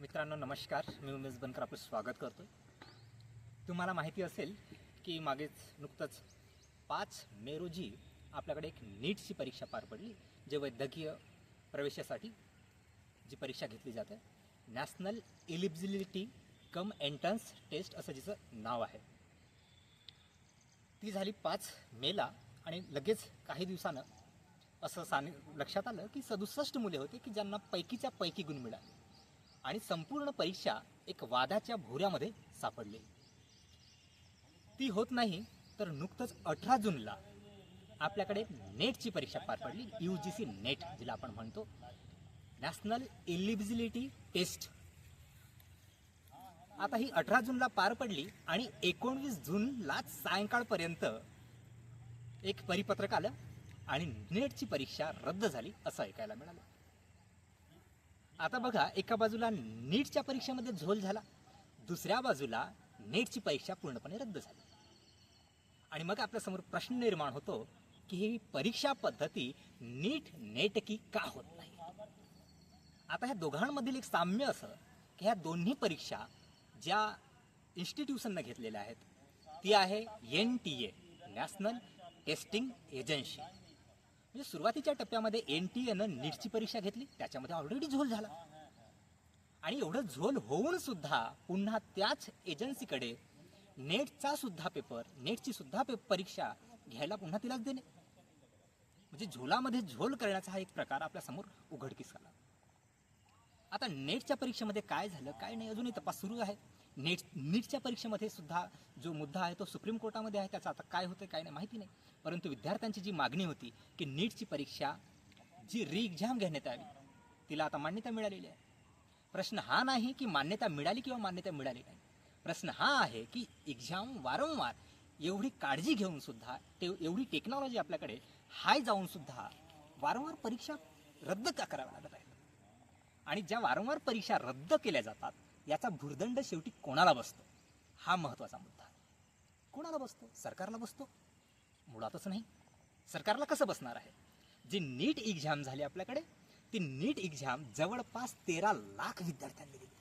मित्रांनो नमस्कार. मी उमेश बनकर आपलं स्वागत करतो तुम्हाला माहिती असेल की मागेच नुकतंच पाच मे रोजी आपल्याकडे एक नीटची परीक्षा पार पडली जे वैद्यकीय प्रवेशासाठी जी परीक्षा घेतली जाते. National eligibility cum entrance test असं जिचं नाव आहे. ती झाली पाच मेला आणि लगेच काही दिवसानं असं साने लक्षात आलं की सदुसष्ट मुले होते की ज्यांना पैकीच्या पैकी गुण मिळाले. आणि संपूर्ण परीक्षा एक वादाच्या भोऱ्यामध्ये सापडली. ती होत नाही तर नुकतंच अठरा जूनला आपल्याकडे नेटची परीक्षा पार पडली यू जी सी नेट जिला आपण म्हणतो. National eligibility test. आता ही अठरा जूनला पार पडली आणि एकोणवीस जूनला सायंकाळपर्यंत एक परिपत्रक आलं आणि नेटची परीक्षा रद्द झाली असं ऐकायला मिळालं. आता बघा एका बाजूला नीटच्या परीक्षेमध्ये झोल झाला दुसऱ्या बाजूला नेटची परीक्षा पूर्णपणे रद्द झाली. आणि मग आपल्यासमोर प्रश्न निर्माण होतो की ही परीक्षा पद्धती नीट नेटकी का होत नाही? आता ह्या दोघांमधील एक साम्य असं की ह्या दोन्ही परीक्षा ज्या इन्स्टिट्यूशननं घेतलेल्या आहेत ती आहे N T A national testing agency म्हणजे सुरुवातीच्या टप्प्यामध्ये एन टी एनं नीटची परीक्षा घेतली. त्याच्यामध्ये ऑलरेडी झोल झाला. आणि एवढं झोल होऊन सुद्धा पुन्हा त्याच एजन्सीकडे नेटचा सुद्धा पेपर नेटची सुद्धा पे परीक्षा घ्यायला पुन्हा तिलाच देणे. म्हणजे झोलामध्ये झोल करण्याचा हा एक प्रकार आपल्यासमोर उघडकीस आला. आता नेटच्या परीक्षेमध्ये काय झालं काय नाही अजूनही तपास सुरू आहे. नेट नीटच्या परीक्षेमध्ये सुद्धा जो मुद्दा आहे तो सुप्रीम कोर्टामध्ये आहे त्याचा आता काय होतं काय नाही माहिती नाही. परंतु विद्यार्थ्यांची जी मागणी होती की नीटची परीक्षा जी री एक्झाम घेण्यात यावी तिला आता मान्यता मिळालेली आहे. प्रश्न हा नाही की मान्यता मिळाली किंवा मान्यता मिळाली नाही. प्रश्न हा आहे की एक्झाम वारंवार एवढी काळजी घेऊन सुद्धा ते एवढी टेक्नॉलॉजी आपल्याकडे हाय जाऊन सुद्धा वारंवार परीक्षा रद्द का कराव्या लागत आहेत आणि ज्या वारंवार परीक्षा रद्द केल्या जातात याचा भुर्दंड शेवटी कोणाला बसतो? हा महत्त्वाचा मुद्दा कोणाला बसतो? सरकारला बसतो? मुळातच नाही. सरकारला कसं बसणार आहे? जी नीट एक्झाम झाली आपल्याकडे ती नीट एक्झाम जवळपास तेरा लाख विद्यार्थ्यांनी दिली.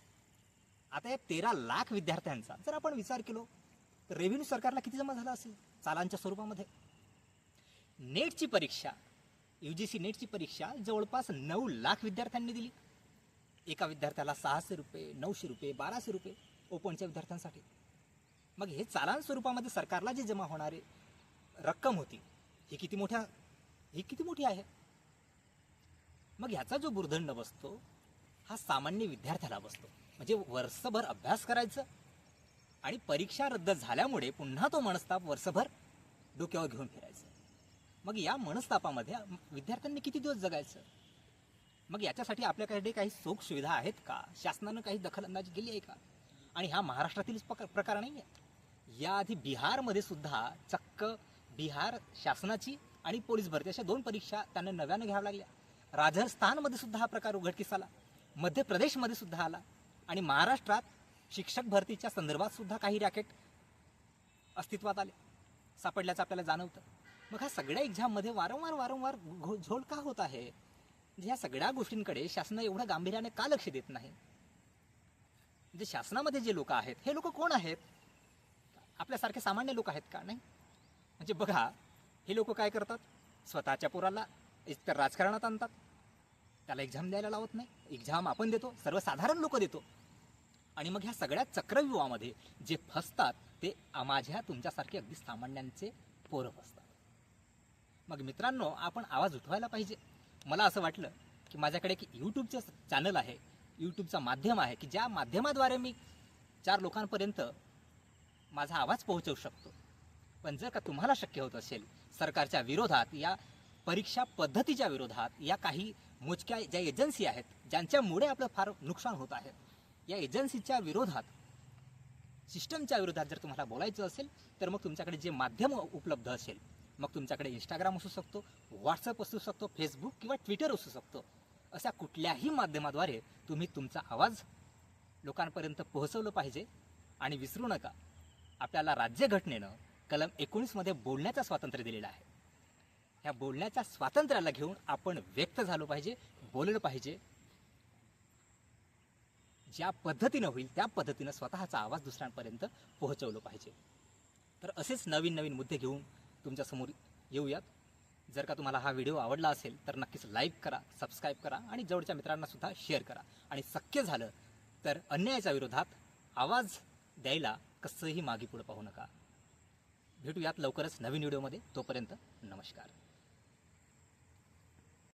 आता या तेरा लाख विद्यार्थ्यांचा जर आपण विचार केलो तर रेव्हेन्यू सरकारला किती जमा झाला असेल? चालांच्या स्वरूपामध्ये. नेटची परीक्षा यू जी सी नेटची परीक्षा जवळपास नऊ लाख विद्यार्थ्यांनी दिली. एका विद्यार्थ्याला सहाशे रुपये नऊशे रुपये बाराशे रुपये ओपनच्या विद्यार्थ्यांसाठी. मग हे चालान स्वरूपामध्ये सरकारला जी जमा होणारी रक्कम होती ही किती मोठ्या ही किती मोठी आहे? मग ह्याचा जो बुर्दंड बसतो हा सामान्य विद्यार्थ्याला बसतो. म्हणजे वर्षभर अभ्यास करायचं आणि परीक्षा रद्द झाल्यामुळे पुन्हा तो मनस्ताप वर्षभर डोक्यावर घेऊन फिरायचं. मग या मनस्तापामध्ये विद्यार्थ्यांनी किती दिवस जगायचं? मग याच्यासाठी आपल्याकडे काही सोख सुविधा आहेत का? शासनानं काही दखलंदाजी केली आहे का? आणि हा महाराष्ट्रातीलच पक- प्रकार नाही आहे याआधी बिहारमध्ये सुद्धा चक्क बिहार शासनाची आणि पोलीस भरती अशा दोन परीक्षा त्यांना नव्यानं घ्याव्या लागल्या. राजस्थानमध्ये सुद्धा हा प्रकार उघडकीस आला. मध्य प्रदेशमध्ये सुद्धा आला. आणि महाराष्ट्रात शिक्षक भरतीच्या संदर्भात सुद्धा काही रॅकेट अस्तित्वात आले. सापडल्याचं आपल्याला जाणवतं. मग ह्या सगळ्या एक्झाममध्ये वारंवार वारंवार घो- झोल का होत आहे. म्हणजे या ह्या सगळ्या गोष्टींकडे शासन एवढं गांभीर्याने का लक्ष देत नाही? म्हणजे शासनामध्ये जे लोक आहेत हे लोक कोण आहेत? आपल्यासारखे सामान्य लोक आहेत का नाही? म्हणजे बघा हे लोक काय करतात? स्वतःच्या पोराला एकतर राजकारणात आणतात. त्याला एक्झाम द्यायला लावत नाही. एक्झाम आपण देतो सर्वसाधारण लोक देतो. आणि मग ह्या सगळ्या चक्रव्यूहामध्ये जे फसतात ते माझ्या तुमच्यासारखे अगदी सामान्यांचे पोरं फसतात. मग मित्रांनो आपण आवाज उठवायला पाहिजे. मला असं वाटलं की माझ्याकडे एक यूट्यूबचं चॅनल आहे यूट्यूबचं माध्यम आहे की ज्या माध्यमाद्वारे मी चार लोकांपर्यंत माझा आवाज पोहोचवू शकतो. पण जर का तुम्हाला शक्य होत असेल सरकारच्या विरोधात या परीक्षा पद्धतीच्या विरोधात या काही मोजक्या ज्या एजन्सी आहेत ज्यांच्यामुळे आपलं फार नुकसान होत आहे या एजन्सीच्या विरोधात सिस्टमच्या विरोधात जर तुम्हाला बोलायचं असेल तर मग तुमच्याकडे जे माध्यम उपलब्ध असेल मग तुमच्याकडे इंस्टाग्राम असू शकतो व्हॉट्सअप असू शकतो फेसबुक किंवा ट्विटर असू शकतो. अशा कुठल्याही माध्यमाद्वारे तुम्ही तुमचा आवाज लोकांपर्यंत पोहोचवलं पाहिजे आणि विसरू नका. आपल्याला राज्यघटनेनं कलम एकोणीसमध्ये बोलण्याचं स्वातंत्र्य दिलेलं आहे. ह्या बोलण्याच्या स्वातंत्र्याला घेऊन आपण व्यक्त झालो पाहिजे बोललं पाहिजे. ज्या पद्धतीनं होईल त्या पद्धतीनं स्वतःचा आवाज दुसऱ्यांपर्यंत पोहोचवलं पाहिजे. तर असेच नवीन नवीन मुद्दे घेऊन तुमच्यासमोर येऊयात. जर का तुम्हाला हा व्हिडिओ आवडला असेल तर नक्कीच लाईक करा सबस्क्राईब करा आणि जवळच्या मित्रांनासुद्धा शेअर करा. आणि शक्य झालं तर अन्यायाच्या विरोधात आवाज द्यायला कसंही मागे पुढं पाहू नका. भेटूयात लवकरच नवीन व्हिडिओमध्ये. तोपर्यंत नमस्कार.